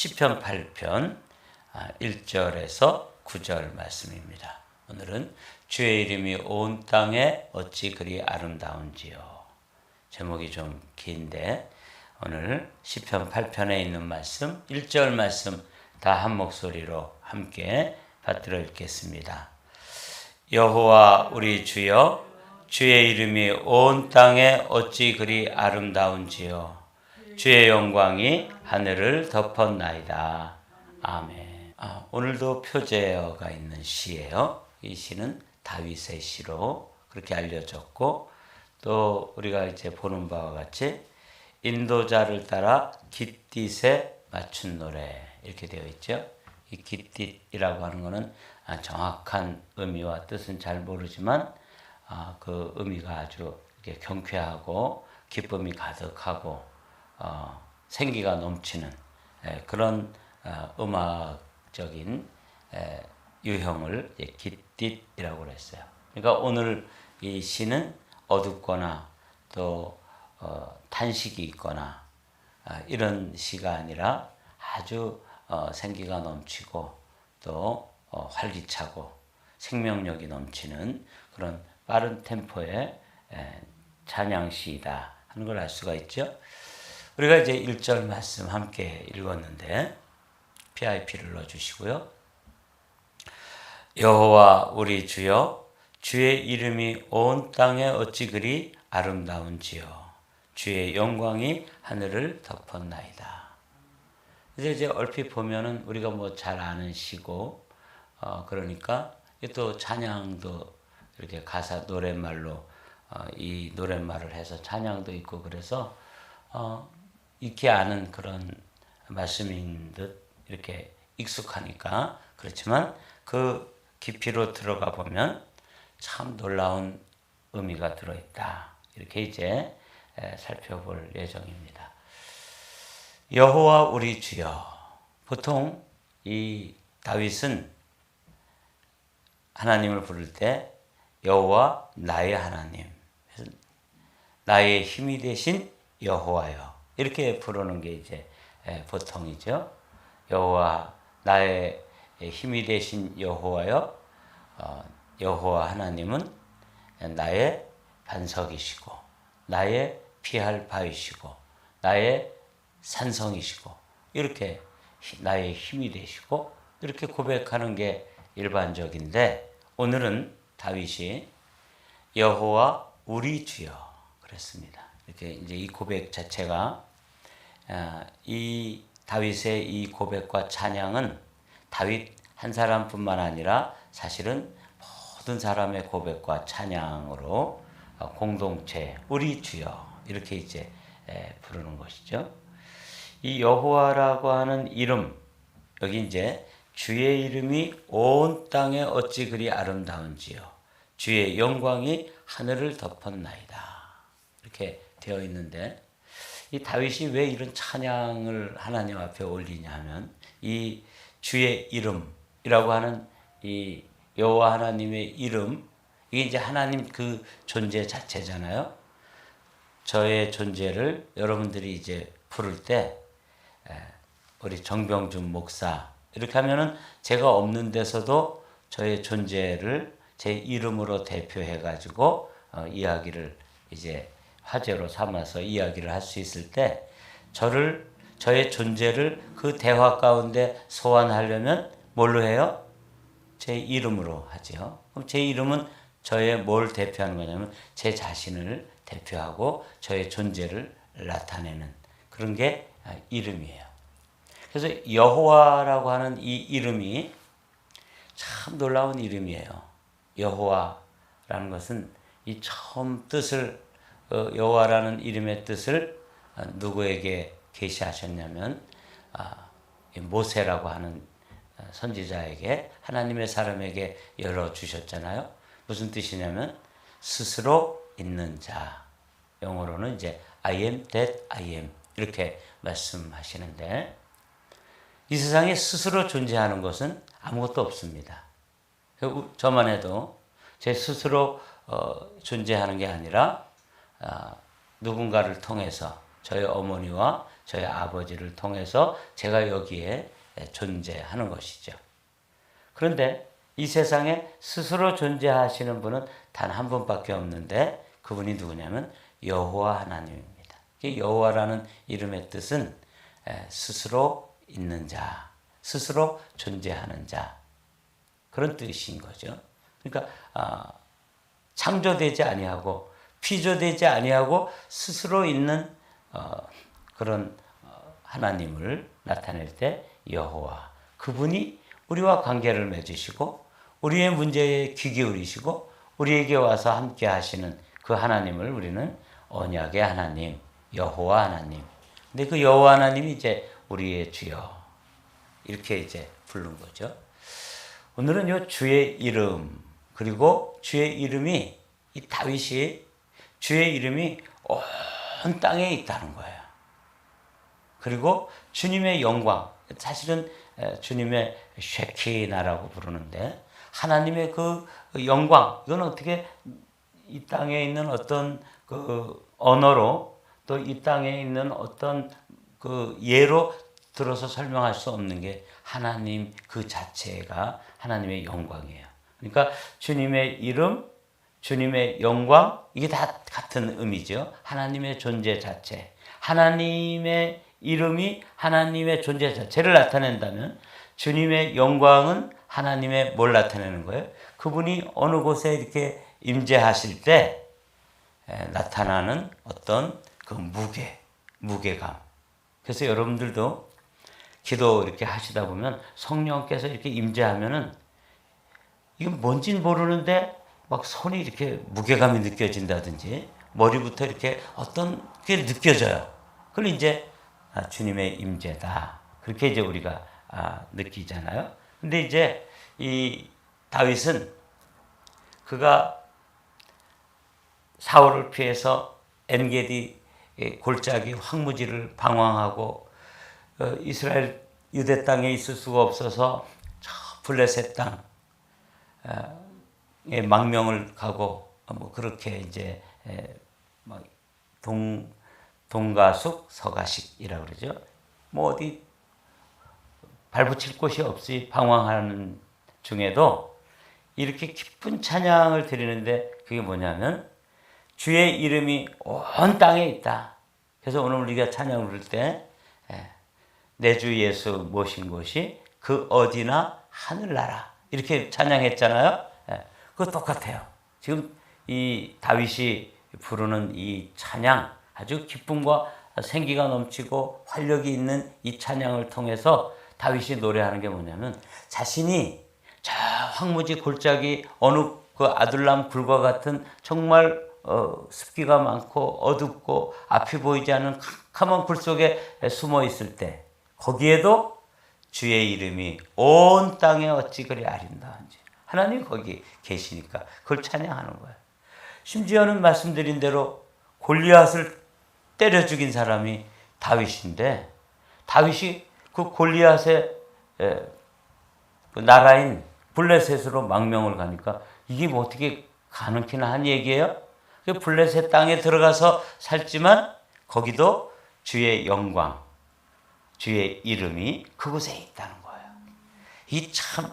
시편 8편 1절에서 9절 말씀입니다. 오늘은 주의 이름이 온 땅에 어찌 그리 아름다운지요. 제목이 좀 긴데 오늘 시편 8편에 있는 말씀 1절 말씀 다 한 목소리로 함께 받들어 읽겠습니다. 여호와 우리 주여 주의 이름이 온 땅에 어찌 그리 아름다운지요 주의 영광이 하늘을 덮었나이다. 아멘. 아, 오늘도 표제어가 있는 시예요. 이 시는 다윗의 시로 그렇게 알려졌고 또 우리가 이제 보는 바와 같이 인도자를 따라 깃딧에 맞춘 노래 이렇게 되어 있죠. 이 깃딧이라고 하는 것은 아, 정확한 의미와 뜻은 잘 모르지만 아, 그 의미가 아주 경쾌하고 기쁨이 가득하고 어, 생기가 넘치는 그런 어, 음악적인 유형을 깃딧이라고 그랬어요. 그러니까 오늘 이 시는 어둡거나 또 어, 탄식이 있거나 아, 이런 시가 아니라 아주 생기가 넘치고 또 활기차고 생명력이 넘치는 그런 빠른 템포의 찬양시이다 하는 걸 알 수가 있죠. 우리가 이제 1절 말씀 함께 읽었는데 PIP를 넣어 주시고요. 여호와 우리 주여 주의 이름이 온 땅에 어찌 그리 아름다운지요 주의 영광이 하늘을 덮었나이다. 이제 이제 얼핏 보면은 우리가 뭐 잘 아는 시고 어 그러니까 또 찬양도 이렇게 가사 노랫말로 어, 이 노랫말을 해서 찬양도 있고 그래서 어, 익히 아는 그런 말씀인 듯 이렇게 익숙하니까 그렇지만 그 깊이로 들어가 보면 참 놀라운 의미가 들어있다. 이렇게 이제 살펴볼 예정입니다. 여호와 우리 주여. 보통 이 다윗은 하나님을 부를 때 여호와 나의 하나님, 나의 힘이 되신 여호와여 이렇게 부르는 게 이제 보통이죠. 여호와 나의 힘이 되신 여호와여 어, 여호와 하나님은 나의 반석이시고 나의 피할 바위시고 나의 산성이시고 이렇게 나의 힘이 되시고 이렇게 고백하는 게 일반적인데 오늘은 다윗이 여호와 우리 주여 그랬습니다. 이렇게 이제 이 고백 자체가 아, 이 다윗의 이 고백과 찬양은 다윗 한 사람뿐만 아니라 사실은 모든 사람의 고백과 찬양으로 어, 공동체 우리 주여 이렇게 이제 부르는 것이죠. 이 여호와라고 하는 이름 여기 이제 주의 이름이 온 땅에 어찌 그리 아름다운지요. 주의 영광이 하늘을 덮었나이다. 이렇게 되어 있는데 이 다윗이 왜 이런 찬양을 하나님 앞에 올리냐 하면 이 주의 이름이라고 하는 이 여호와 하나님의 이름 이게 이제 하나님 그 존재 자체잖아요. 저의 존재를 여러분들이 이제 부를 때 우리 정병준 목사 이렇게 하면은 제가 없는 데서도 저의 존재를 제 이름으로 대표해 가지고 어, 이야기를 이제 화제로 삼아서 이야기를 할 수 있을 때 저를 저의 존재를 그 대화 가운데 소환하려면 뭘로 해요? 제 이름으로 하죠. 그럼 제 이름은 저의 뭘 대표하는 거냐면 제 자신을 대표하고 저의 존재를 나타내는 그런 게 아, 이름이에요. 그래서 여호와라고 하는 이 이름이 참 놀라운 이름이에요. 여호와라는 것은 이 처음 뜻을 어, 여호와라는 이름의 뜻을 어, 누구에게 계시하셨냐면 아, 모세라고 하는 어, 선지자에게 하나님의 사람에게 열어 주셨잖아요. 무슨 뜻이냐면 스스로 있는 자. 영어로는 이제 I am that I am 이렇게 말씀하시는데 이 세상에 스스로 존재하는 것은 아무것도 없습니다. 저만 해도 제 스스로 어, 존재하는 게 아니라 아, 누군가를 통해서 저희 어머니와 저희 아버지를 통해서 제가 여기에 존재하는 것이죠. 그런데 이 세상에 스스로 존재하시는 분은 단 한 분밖에 없는데 그분이 누구냐면 여호와 하나님입니다. 여호와라는 이름의 뜻은 스스로 있는 자, 스스로 존재하는 자 그런 뜻인 거죠. 그러니까 아, 창조되지 아니하고 피조되지 아니하고 스스로 있는 어, 그런 어, 하나님을 나타낼 때 여호와 그분이 우리와 관계를 맺으시고 우리의 문제에 귀 기울이시고 우리에게 와서 함께 하시는 그 하나님을 우리는 언약의 하나님, 여호와 하나님. 근데 그 여호와 하나님이 이제 우리의 주여 이렇게 이제 부른 거죠. 오늘은 요 주의 이름 그리고 주의 이름이 이 다윗이 주의 이름이 온 땅에 있다는 거예요. 그리고 주님의 영광 사실은 주님의 쉐키나라고 부르는데 하나님의 그 영광 이건 어떻게 이 땅에 있는 어떤 그 언어로 또 이 땅에 있는 어떤 그 예로 들어서 설명할 수 없는 게 하나님 그 자체가 하나님의 영광이에요. 그러니까 주님의 이름, 주님의 영광 이게 다 같은 의미죠. 하나님의 존재 자체. 하나님의 이름이 하나님의 존재 자체를 나타낸다면 주님의 영광은 하나님의 뭘 나타내는 거예요? 그분이 어느 곳에 이렇게 임재하실 때 나타나는 어떤 그 무게, 무게감. 그래서 여러분들도 기도 이렇게 하시다 보면 성령께서 이렇게 임재하면은 이건 뭔지는 모르는데 막 손이 이렇게 무게감이 느껴진다든지 머리부터 이렇게 어떤 게 느껴져요. 그걸 이제 아, 주님의 임재다. 그렇게 이제 우리가 아, 느끼잖아요. 근데 이제 이 다윗은 그가 사울을 피해서 엔게디 골짜기 황무지를 방황하고 어, 이스라엘 유대 땅에 있을 수가 없어서 저 블레셋 땅에 망명을 가고 뭐 그렇게 이제 동 동가숙 서가식이라 그러죠. 뭐 어디 발붙일 곳이 없이 방황하는 중에도 이렇게 기쁜 찬양을 드리는데 그게 뭐냐면 주의 이름이 온 땅에 있다. 그래서 오늘 우리가 찬양 부를 때 내 주 예수 모신 곳이 그 어디나 하늘나라 이렇게 찬양했잖아요. 예, 그거 똑같아요. 지금 이 다윗이 부르는 이 찬양 아주 기쁨과 생기가 넘치고 활력이 있는 이 찬양을 통해서 다윗이 노래하는 게 뭐냐면 자신이 저 황무지 골짜기 어느 그 아둘람 굴과 같은 정말 어, 습기가 많고 어둡고 앞이 보이지 않는 캄캄한 굴 속에 숨어 있을 때 거기에도 주의 이름이 온 땅에 어찌 그리 아름다운지. 하나님 거기 계시니까 그걸 찬양하는 거예요. 심지어는 말씀드린 대로 골리앗을 때려 죽인 사람이 다윗인데 다윗이 그 골리앗의 그 나라인 블레셋으로 망명을 가니까 이게 뭐 어떻게 가능키나 한 얘기예요? 그 블레셋 땅에 들어가서 살지만 거기도 주의 영광, 주의 이름이 그곳에 있다는 거예요. 이 참,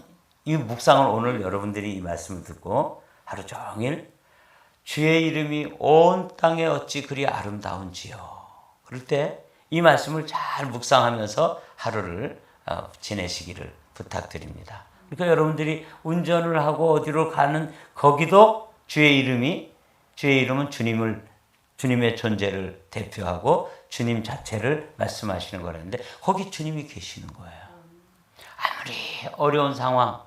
이 묵상을 오늘 여러분들이 이 말씀을 듣고 하루 종일 주의 이름이 온 땅에 어찌 그리 아름다운지요. 그럴 때 이 말씀을 잘 묵상하면서 하루를 어, 지내시기를 부탁드립니다. 그러니까 여러분들이 운전을 하고 어디로 가는 거기도 주의 이름이 주의 이름은 주님을 주님의 존재를 대표하고 주님 자체를 말씀하시는 거라는데 거기 주님이 계시는 거예요. 아무리 어려운 상황,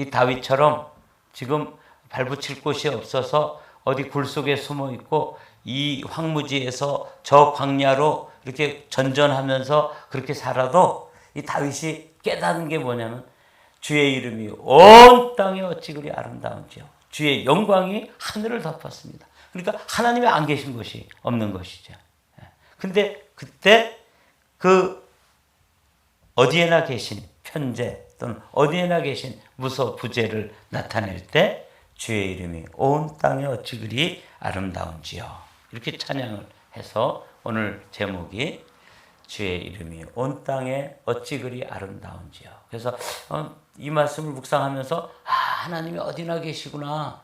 이 다윗처럼 지금 발붙일 곳이 없어서 어디 굴 속에 숨어 있고 이 황무지에서 저 광야로 이렇게 전전하면서 그렇게 살아도 이 다윗이 깨닫는 게 뭐냐면 주의 이름이 온 땅에 어찌 그리 아름다운지요. 주의 영광이 하늘을 덮었습니다. 그러니까 하나님이 안 계신 것이 없는 것이죠. 예. 근데 그때 그 어디에나 계신 편재 또는 어디에나 계신 무소 부재를 나타낼 때 주의 이름이 온 땅에 어찌 그리 아름다운지요. 이렇게 찬양을 해서 오늘 제목이 주의 이름이 온 땅에 어찌 그리 아름다운지요. 그래서 어, 이 말씀을 묵상하면서 아 하나님이 어디나 계시구나.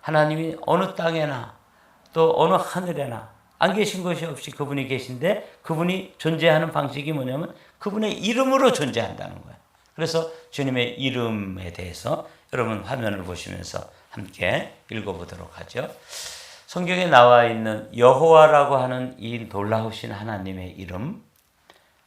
하나님이 어느 땅에나 또 어느 하늘에나 안 계신 것이 없이 그분이 계신데 그분이 존재하는 방식이 뭐냐면 그분의 이름으로 존재한다는 거예요. 그래서 주님의 이름에 대해서 여러분 화면을 보시면서 함께 읽어보도록 하죠. 성경에 나와 있는 여호와라고 하는 이 놀라우신 하나님의 이름,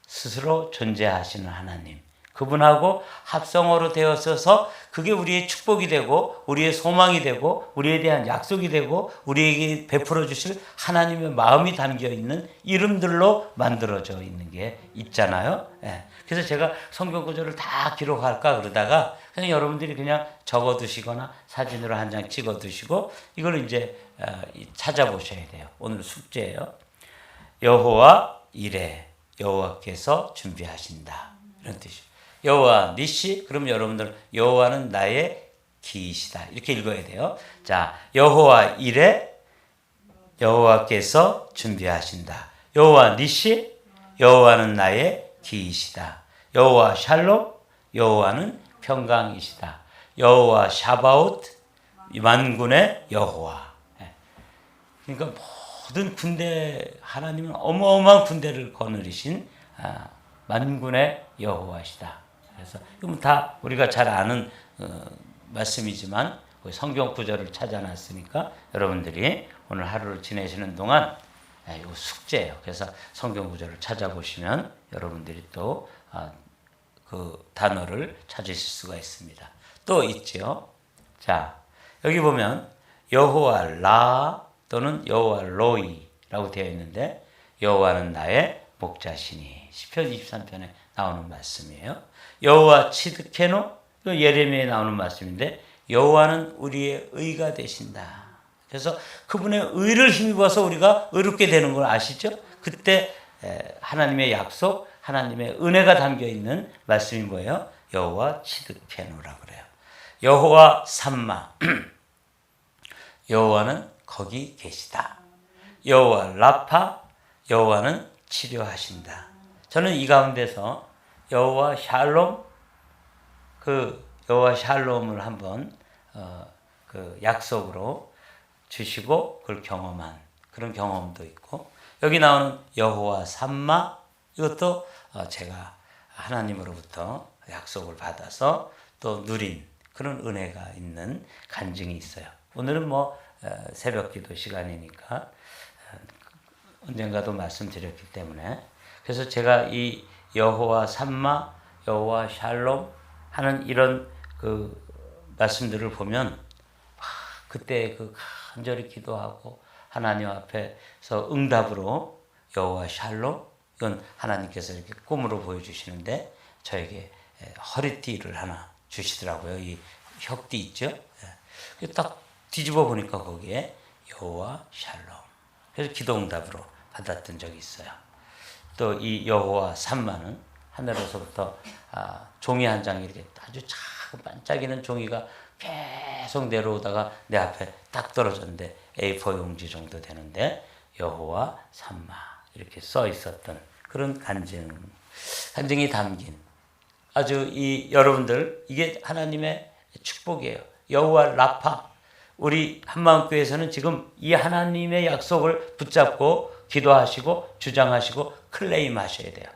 스스로 존재하시는 하나님, 그분하고 합성어로 되어서서 그게 우리의 축복이 되고 우리의 소망이 되고 우리에 대한 약속이 되고 우리에게 베풀어 주실 하나님의 마음이 담겨 있는 이름들로 만들어져 있는 게 있잖아요. 예. 그래서 제가 성경 구절을 다 기록할까 그러다가 그냥 여러분들이 그냥 적어 두시거나 사진으로 한 장 찍어 두시고 이걸 이제 어, 찾아보셔야 돼요. 오늘 숙제예요. 여호와 이래 여호와께서 준비하신다 이런 뜻이에요. 여호와 니시 그럼 여러분들 여호와는 나의 기이시다 이렇게 읽어야 돼요. 자 여호와 이래 여호와께서 준비하신다. 여호와 니시 여호와는 나의 기이시다. 여호와 샬롬 여호와는 평강이시다. 여호와 샤바웃 만군의 여호와. 예. 그러니까 모든 군대 하나님은 어마어마한 군대를 거느리신 아, 만군의 여호와시다. 그래서 이건 다 우리가 잘 아는 어, 말씀이지만 그 성경 구절을 찾아놨으니까 여러분들이 오늘 하루를 지내시는 동안 예, 이거 숙제예요. 그래서 성경 구절을 찾아보시면 여러분들이 또 아, 그 단어를 찾으실 수가 있습니다. 또 있죠. 자, 여기 보면 여호와 라 또는 여호와 로이라고 되어 있는데 여호와는 나의 목자시니 시편 23편에 나오는 말씀이에요. 여호와 치드케노 예레미야에 나오는 말씀인데 여호와는 우리의 의가 되신다. 그래서 그분의 의를 힘입어서 우리가 의롭게 되는 걸 아시죠? 그때 하나님의 약속, 하나님의 은혜가 담겨 있는 말씀이 뭐예요? 여호와 치드케노라 그래요. 여호와 삼마 여호와는 거기 계시다. 여호와 라파 여호와는 치료하신다. 저는 이 가운데서 여호와 샬롬 그 여호와 샬롬을 한번 어, 그 약속으로 주시고 그걸 경험한 그런 경험도 있고 여기 나오는 여호와 삼마 이것도 어, 제가 하나님으로부터 약속을 받아서 또 누린 그런 은혜가 있는 간증이 있어요. 오늘은 뭐 어, 새벽 기도 시간이니까 어, 언젠가도 말씀드렸기 때문에 그래서 제가 이 여호와 삼마, 여호와 샬롬 하는 이런 그 말씀들을 보면 그때 그 간절히 기도하고 하나님 앞에서 응답으로 여호와 샬롬 이건 하나님께서 이렇게 꿈으로 보여주시는데 저에게 허리띠를 하나 주시더라고요. 이 혁띠 있죠? 딱 뒤집어 보니까 거기에 여호와 샬롬. 그래서 기도 응답으로 받았던 적이 있어요. 또 이 여호와 삼마는 하늘에서부터 아, 종이 한 장이 이렇게 아주 작은 반짝이는 종이가 계속 내려오다가 내 앞에 딱 떨어졌는데 A4 용지 정도 되는데 여호와 삼마 이렇게 써 있었던 그런 간증 간증이 담긴 아주 이 여러분들 이게 하나님의 축복이에요. 여호와 라파 우리 한마음교회에서는 지금 이 하나님의 약속을 붙잡고 기도하시고 주장하시고 클레임 하셔야 돼요.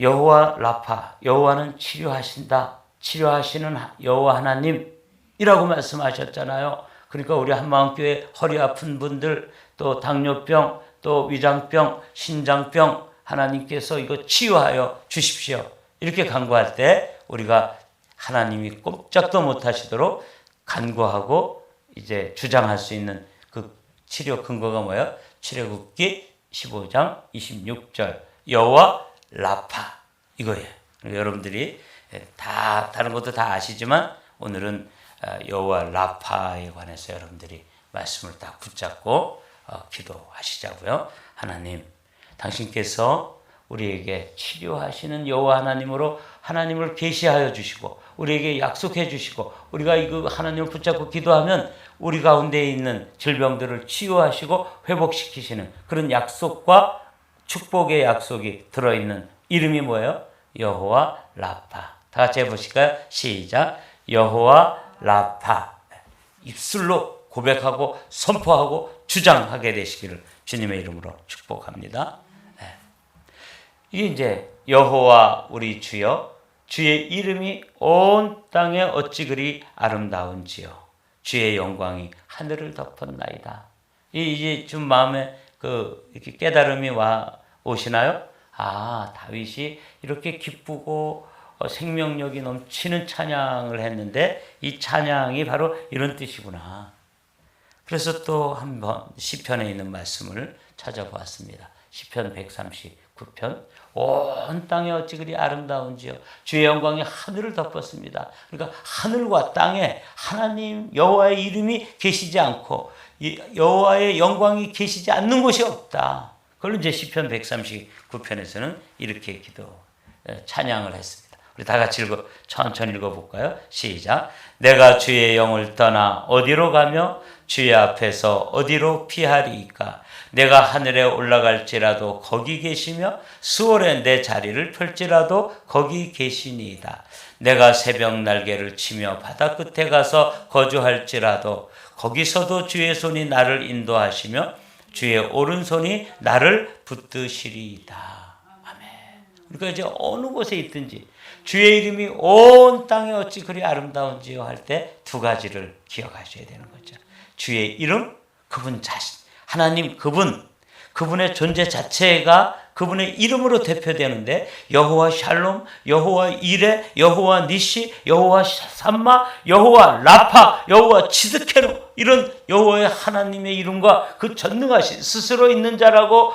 여호와 라파, 여호와는 치료하신다. 치료하시는 여호와 하나님이라고 말씀하셨잖아요. 그러니까 우리 한마음교회 허리 아픈 분들, 또 당뇨병, 또 위장병, 신장병 하나님께서 이거 치유하여 주십시오. 이렇게 간구할 때 우리가 하나님이 꼼짝도 못하시도록 간구하고 이제 주장할 수 있는 그 치료 근거가 뭐예요? 출애굽기 15장 26절 여호와 라파 이거예요. 여러분들이 다 다른 것도 다 아시지만 오늘은 아, 여호와 라파에 관해서 여러분들이 말씀을 딱 붙잡고 어, 기도하시자고요. 하나님, 당신께서 우리에게 치료하시는 여호와 하나님으로 하나님을 계시하여 주시고 우리에게 약속해 주시고 우리가 이거 하나님을 붙잡고 기도하면 우리 가운데 있는 질병들을 치유하시고 회복시키시는 그런 약속과 축복의 약속이 들어 있는 이름이 뭐예요? 여호와 라파. 다 같이 해 보실까요? 시작. 여호와 라파. 입술로 고백하고 선포하고 주장하게 되시기를 주님의 이름으로 축복합니다. 네. 이게 이제 여호와 우리 주여 주의 이름이 온 땅에 어찌 그리 아름다운지요. 주의 영광이 하늘을 덮었나이다. 이 이제 좀 마음에 그 이렇게 깨달음이 와 오시나요? 아 다윗이 이렇게 기쁘고 어, 생명력이 넘치는 찬양을 했는데 이 찬양이 바로 이런 뜻이구나. 그래서 또 한번 시편에 있는 말씀을 찾아보았습니다. 시편 139편 온 땅에 어찌 그리 아름다운지요 주의 영광이 하늘을 덮었습니다. 그러니까 하늘과 땅에 하나님 여호와의 이름이 계시지 않고 여호와의 영광이 계시지 않는 곳이 없다. 그걸 이제 시편 139편에서는 이렇게 기도 찬양을 했습니다. 우리 다 같이 읽어 천천히 읽어 볼까요? 시작. 내가 주의 영을 떠나 어디로 가며 주의 앞에서 어디로 피하리이까? 내가 하늘에 올라갈지라도 거기 계시며 수월에 내 자리를 펼지라도 거기 계시니이다. 내가 새벽 날개를 치며 바다 끝에 가서 거주할지라도 거기서도 주의 손이 나를 인도하시며 주의 오른손이 나를 붙드시리이다. 아멘. 그러니까 이제 어느 곳에 있든지 주의 이름이 온 땅에 어찌 그리 아름다운지요 할 때 두 가지를 기억하셔야 되는 거죠. 주의 이름, 그분 자신, 하나님 그분, 그분의 존재 자체가 그분의 이름으로 대표되는데 여호와 샬롬, 여호와 이레, 여호와 니시, 여호와 삼마, 여호와 라파, 여호와 치드케로 이런 여호와의 하나님의 이름과 그 전능하신 스스로 있는 자라고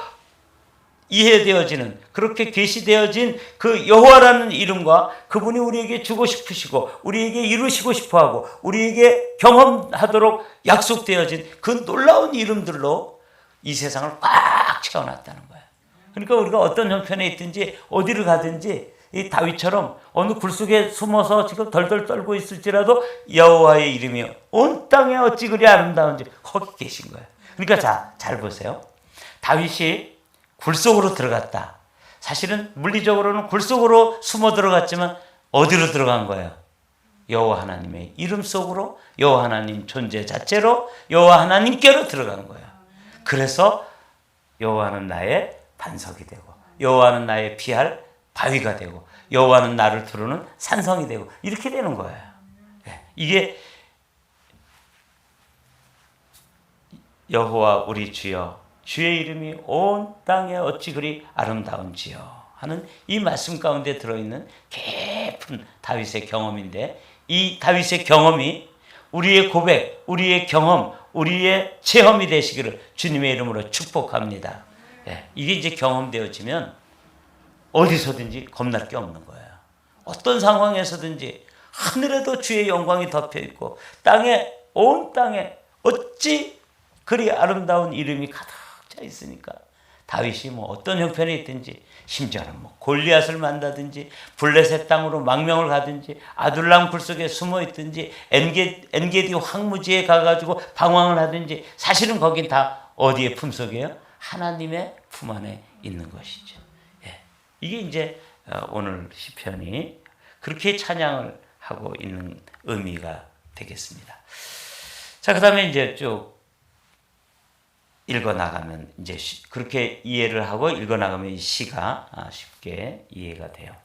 이해되어지는 그렇게 계시되어진 그 여호와라는 이름과 그분이 우리에게 주고 싶으시고 우리에게 이루시고 싶어하고 우리에게 경험하도록 약속되어진 그 놀라운 이름들로 이 세상을 꽉 채워놨다는 거예요. 그러니까 우리가 어떤 형편에 있든지 어디를 가든지 이 다윗처럼 어느 굴 속에 숨어서 지금 덜덜 떨고 있을지라도 여호와의 이름이 온 땅에 어찌 그리 아름다운지 거기 계신 거예요. 그러니까 자, 잘 보세요. 다윗이 굴 속으로 들어갔다. 사실은 물리적으로는 굴 속으로 숨어 들어갔지만 어디로 들어간 거예요? 여호와 하나님의 이름 속으로 여호와 하나님 존재 자체로 여호와 하나님께로 들어간 거예요. 그래서 여호와는 나의 반석이 되고 여호와는 나의 피할 바위가 되고 여호와는 나를 두르는 산성이 되고 이렇게 되는 거예요. 예, 이게 여호와 우리 주여 주의 이름이 온 땅에 어찌 그리 아름다운지요 하는 이 말씀 가운데 들어있는 깊은 다윗의 경험인데 이 다윗의 경험이 우리의 고백, 우리의 경험, 우리의 체험이 되시기를 주님의 이름으로 축복합니다. 예, 이게 이제 경험되어지면 어디서든지 겁날 게 없는 거예요. 어떤 상황에서든지 하늘에도 주의 영광이 덮여 있고 땅에 온 땅에 어찌 그리 아름다운 이름이 가득 차 있으니까 다윗이 뭐 어떤 형편에 있든지 심지어는 뭐 골리앗을 만나든지 블레셋 땅으로 망명을 가든지 아둘람 굴 속에 숨어 있든지 엔게, 엔게디 황무지에 가가지고 방황을 하든지 사실은 거긴 다 어디의 품속이에요? 하나님의 품 안에 있는 것이죠. 예. 이게 이제 어, 오늘 시편이 그렇게 찬양을 하고 있는 의미가 되겠습니다. 자, 그 다음에 이제 쭉 읽어 나가면 이제 그렇게 이해를 하고 읽어 나가면 이 시가 아, 쉽게 이해가 돼요.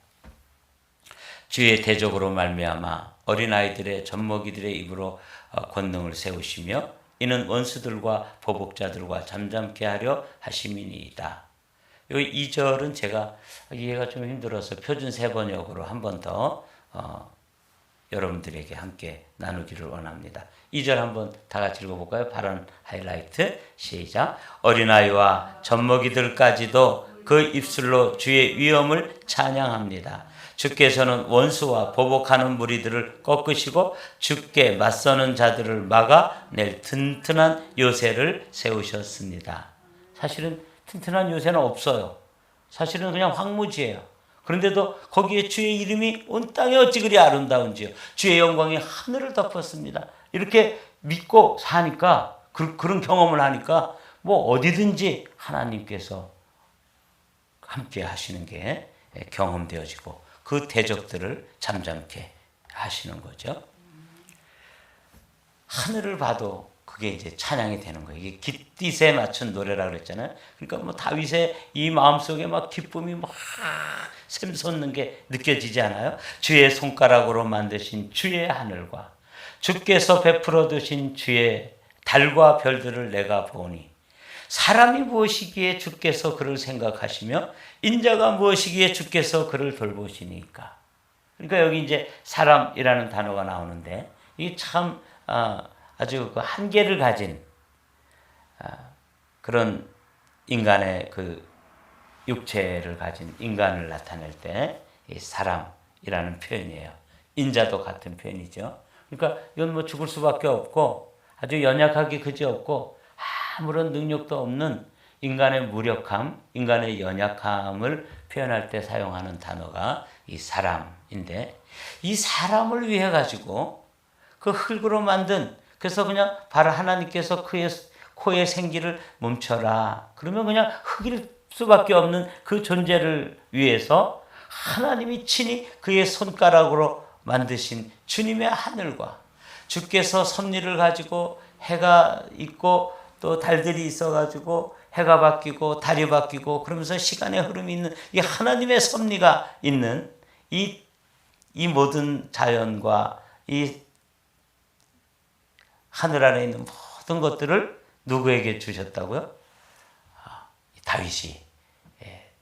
주의 대적으로 말미암아 어린 아이들의 젖먹이들의 입으로 어, 권능을 세우시며 이는 원수들과 보복자들과 잠잠케 하려 하심이니이다. 이 2절은 제가 이해가 좀 힘들어서 표준 세 번역으로 한 번더 어, 여러분들에게 함께 나누기를 원합니다. 2절 한번 다 같이 읽어볼까요? 발언 하이라이트 시작 어린아이와 젖먹이들까지도 그 입술로 주의 위엄을 찬양합니다. 주께서는 원수와 보복하는 무리들을 꺾으시고 주께 맞서는 자들을 막아 낼 튼튼한 요새를 세우셨습니다. 사실은 튼튼한 요새는 없어요. 사실은 그냥 황무지예요. 그런데도 거기에 주의 이름이 온 땅에 어찌 그리 아름다운지요. 주의 영광이 하늘을 덮었습니다. 이렇게 믿고 사니까 그, 런 경험을 하니까 뭐 어디든지 하나님께서 함께 하시는 게 경험되어지고 그 대적들을 잠잠케 하시는 거죠. 하늘을 봐도 그게 이제 찬양이 되는 거예요. 이게 깃딧에 맞춘 노래라 그랬잖아요. 그러니까 뭐 다윗의 이 마음속에 막 기쁨이 막 샘솟는 게 느껴지지 않아요? 주의 손가락으로 만드신 주의 하늘과 주께서 베풀어 두신 주의 달과 별들을 내가 보니 사람이 무엇이기에 주께서 그를 생각하시며 인자가 무엇이기에 주께서 그를 돌보시니까. 그러니까 여기 이제 사람이라는 단어가 나오는데 이게 참 아, 아주 그 한계를 가진 아, 그런 인간의 그 육체를 가진 인간을 나타낼 때이 사람이라는 표현이에요. 인자도 같은 표현이죠. 그러니까 이건 뭐 죽을 수밖에 없고 아주 연약하기 그지없고 아무런 능력도 없는 인간의 무력함, 인간의 연약함을 표현할 때 사용하는 단어가 이 사람인데 이 사람을 위해 가지고 그 흙으로 만든 그래서 그냥 바로 하나님께서 그의 코의 생기를 멈춰라. 그러면 그냥 흙일 수밖에 없는 그 존재를 위해서 하나님이 친히 그의 손가락으로 만드신 주님의 하늘과 주께서 섭리를 가지고 해가 있고 또 달들이 있어가지고 해가 바뀌고 달이 바뀌고 그러면서 시간의 흐름이 있는 이 하나님의 섭리가 있는 이, 이 모든 자연과 이 하늘 안에 있는 모든 것들을 누구에게 주셨다고요? 아, 다윗이 예,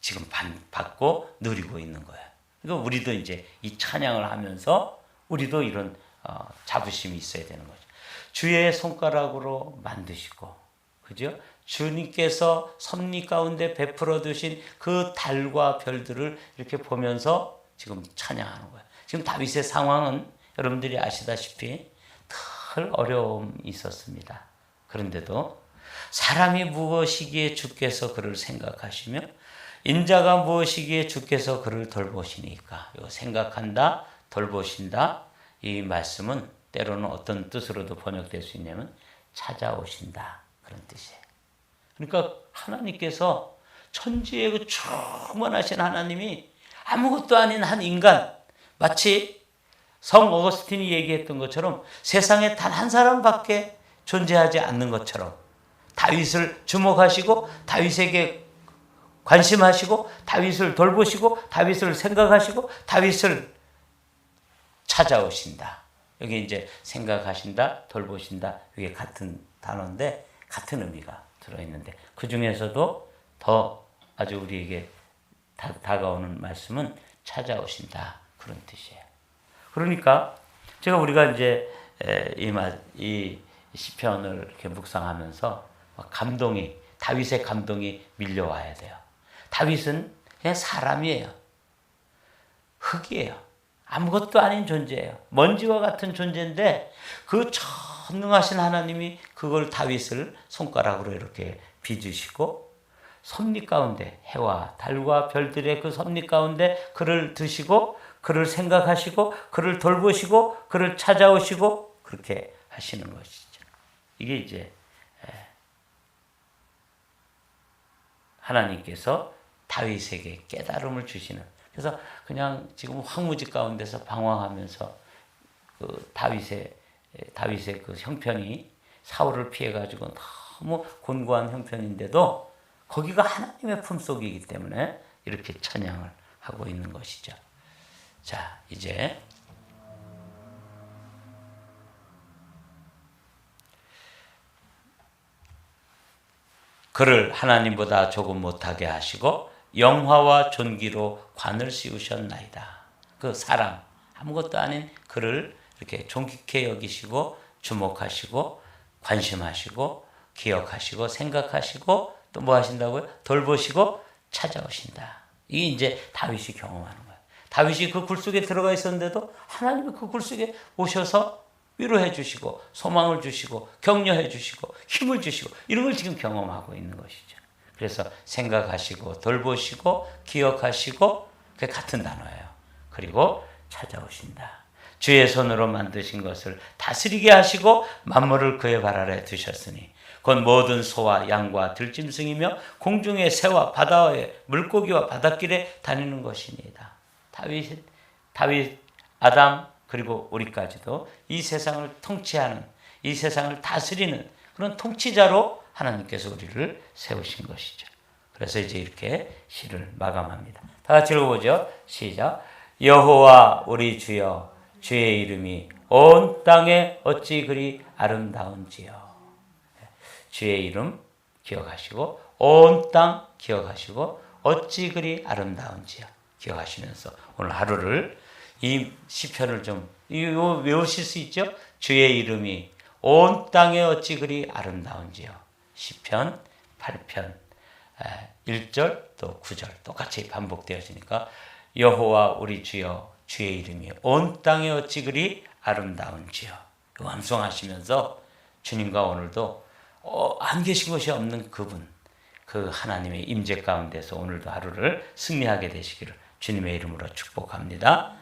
지금 받고 누리고 있는 거예요. 그러니까 우리도 이제 이 찬양을 하면서 우리도 이런 어, 자부심이 있어야 되는 거죠. 주의 손가락으로 만드시고, 그죠? 주님께서 섭리 가운데 베풀어 두신 그 달과 별들을 이렇게 보면서 지금 찬양하는 거예요. 지금 다윗의 상황은 여러분들이 아시다시피 늘 어려움이 있었습니다. 그런데도 사람이 무엇이기에 주께서 그를 생각하시며 인자가 무엇이기에 주께서 그를 돌보시니까. 요 생각한다 돌보신다. 이 말씀은 때로는 어떤 뜻으로도 번역될 수 있냐면 찾아오신다. 그런 뜻이에요. 그러니까 하나님께서 천지의 그 충만하신 하나님이 아무것도 아닌 한 인간 마치 성 어거스틴이 얘기했던 것처럼 세상에 단 한 사람밖에 존재하지 않는 것처럼 다윗을 주목하시고 다윗에게 관심하시고 다윗을 돌보시고 다윗을 생각하시고 다윗을 찾아오신다. 여기 이제 생각하신다, 돌보신다 이게 같은 단어인데 같은 의미가 들어 있는데 그 중에서도 더 아주 우리에게 다, 다가오는 말씀은 찾아오신다 그런 뜻이에요. 그러니까 제가 우리가 이제 이, 시편을 이렇게 묵상하면서 감동이 다윗의 감동이 밀려와야 돼요. 다윗은 그냥 사람이에요. 흙이에요. 아무것도 아닌 존재예요. 먼지와 같은 존재인데 그 전능하신 하나님이 그걸 다윗을 손가락으로 이렇게 빚으시고 섭리 가운데 해와 달과 별들의 그 섭리 가운데 그를 드시고 그를 생각하시고 그를 돌보시고 그를 찾아오시고 그렇게 하시는 것이죠. 이게 이제 하나님께서 다윗에게 깨달음을 주시는 그래서 그냥 지금 황무지 가운데서 방황하면서 그 다윗의 다윗의 그 형편이 사울을 피해 가지고 너무 곤고한 형편인데도 거기가 하나님의 품속이기 때문에 이렇게 찬양을 하고 있는 것이죠. 자, 이제 그를 하나님보다 조금 못하게 하시고 영화와 존귀로 관을 씌우셨나이다. 그 사람 아무것도 아닌 그를 이렇게 존귀케 여기시고 주목하시고 관심하시고 기억하시고 생각하시고 또 뭐 하신다고요? 돌보시고 찾아오신다. 이게 이제 다윗이 경험하는 거예요. 다윗이 그 굴 속에 들어가 있었는데도 하나님이 그 굴 속에 오셔서 위로해 주시고 소망을 주시고 격려해 주시고 힘을 주시고 이런 걸 지금 경험하고 있는 것이죠. 그래서 생각하시고 돌보시고 기억하시고 그 같은 단어예요. 그리고 찾아오신다. 주의 손으로 만드신 것을 다스리게 하시고 만물을 그의 발 아래 두셨으니 곧 모든 소와 양과 들짐승이며 공중의 새와 바다의 물고기와 바닷길에 다니는 것이니이다. 다윗 다윗 아담 그리고 우리까지도 이 세상을 통치하는 이 세상을 다스리는 그런 통치자로 하나님께서 우리를 세우신 것이죠. 그래서 이제 이렇게 시를 마감합니다. 다 같이 읽어보죠. 시작. 여호와 우리 주여 주의 이름이 온 땅에 어찌 그리 아름다운지요. 주의 이름 기억하시고 온 땅 기억하시고 어찌 그리 아름다운지요. 기억하시면서 오늘 하루를 이 시편을 좀 이거 외우실 수 있죠? 주의 이름이 온 땅에 어찌 그리 아름다운지요. 시편 8편 1절 또 9절 똑같이 반복되어지니까 여호와 우리 주여 주의 이름이 온 땅에 어찌 그리 아름다운지요. 이거 암송하시면서 주님과 오늘도 어, 안 계신 것이 없는 그분 그 하나님의 임재 가운데서 오늘도 하루를 승리하게 되시기를 주님의 이름으로 축복합니다.